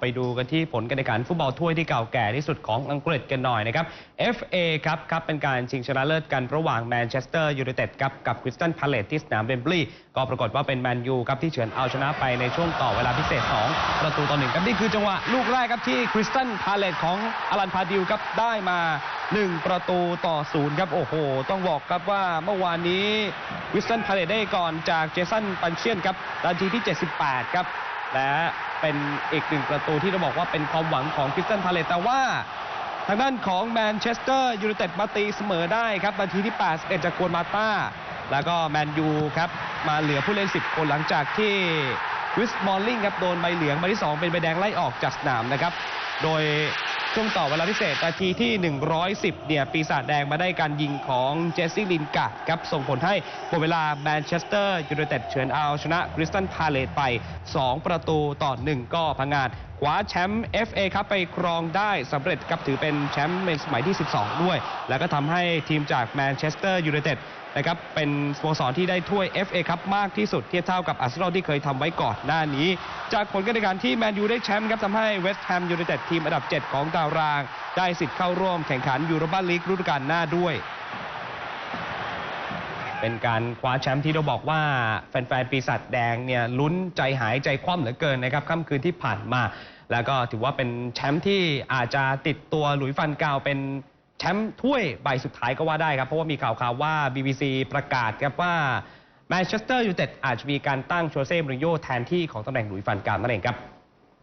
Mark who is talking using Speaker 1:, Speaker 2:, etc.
Speaker 1: ไปดูกันที่ผลการแข่งขันฟุตบอลถ้วยที่เก่าแก่ที่สุดของอังกฤษกันหน่อยนะครับ FA ครับครับเป็นการชิงชนะเลิศกันระหว่างแมนเชสเตอร์ยูไนเต็ดครับกับคริสตันพาเลตที่สนามเบมบลีย์ก็ปรากฏว่าเป็นแมนยูครับที่เฉือนเอาชนะไปในช่วงต่อเวลาพิเศษ 2 ประตูต่อหนึ่งครับนี่คือจังหวะลูกแรกครับที่คริสตันพาเลตของอลันพาดิวครับได้มา 1 ประตูต่อศูนย์ครับโอ้โห ต้องบอกครับว่าเมื่อวานนี้คริสตันพาเลตได้ก่อนจากเจสันปันเชียนครับนาทีที่ 78 ครับ และเป็นอีกหนึ่งประตูที่เราบอกว่าเป็นความหวังของคริสตันพาเลตแต่ว่า ทางด้านของแมนเชสเตอร์ยูไนเต็ดมาตีเสมอได้ครับนาทีที่ 81 จากกวนมาต้า แล้วก็แมนยูครับมาเหลือผู้เล่น 10 คนหลังจากที่วิสมอลลิงครับโดนใบเหลืองใบที่ 2 เป็นใบแดงไล่ออกจากสนามนะครับ โดย ช่วงต่อเวลาพิเศษนาทีที่ 110 เนี่ย ปีศาจแดงมาได้การยิงของเจสซี่ลินกาครับ ส่งผลให้หมดเวลาแมนเชสเตอร์ยูไนเต็ดเฉือนเอาชนะคริสตันพาเลตไป 2 ประตูต่อ 1 ก็พังงาดคว้าแชมป์ FA ครับไปครองได้สำเร็จครับถือเป็นแชมป์ในสมัยที่ 12 ด้วย แล้วก็ทำให้ทีมจากแมนเชสเตอร์ยูไนเต็ดนะครับเป็นสโมสรที่ได้ถ้วย FA ครับมากที่สุดเทียบเท่ากับอาร์เซนอลที่เคยทำไว้ก่อนหน้านี้จากผลการแข่งขันที่แมนยูได้แชมป์ครับทำให้เวสต์แฮมยูไนเต็ดทีมอันดับ 7 ของตาราง ได้สิทธิ์เข้าร่วมแข่งขันยูโรปาลีกฤดูกาลหน้าด้วย เป็นการคว้าแชมป์ที่เราบอกว่าแฟนๆปีศาจแดงเนี่ยลุ้นใจหายใจคว่ำเหลือเกินนะครับค่ำคืนที่ผ่านมา แล้วก็ถือว่าเป็นแชมป์ที่อาจจะติดตัวหลุยฟันกาวเป็นแชมป์ถ้วยใบสุดท้ายก็ว่าได้ครับเพราะว่ามีข่าวๆว่า BBC ประกาศครับว่า แมนเชสเตอร์ยูไนเต็ดอาจจะมีการตั้งโชเซ่มริโยแทนที่ของตำแหน่งหลุยฟันการนั่นเองครับ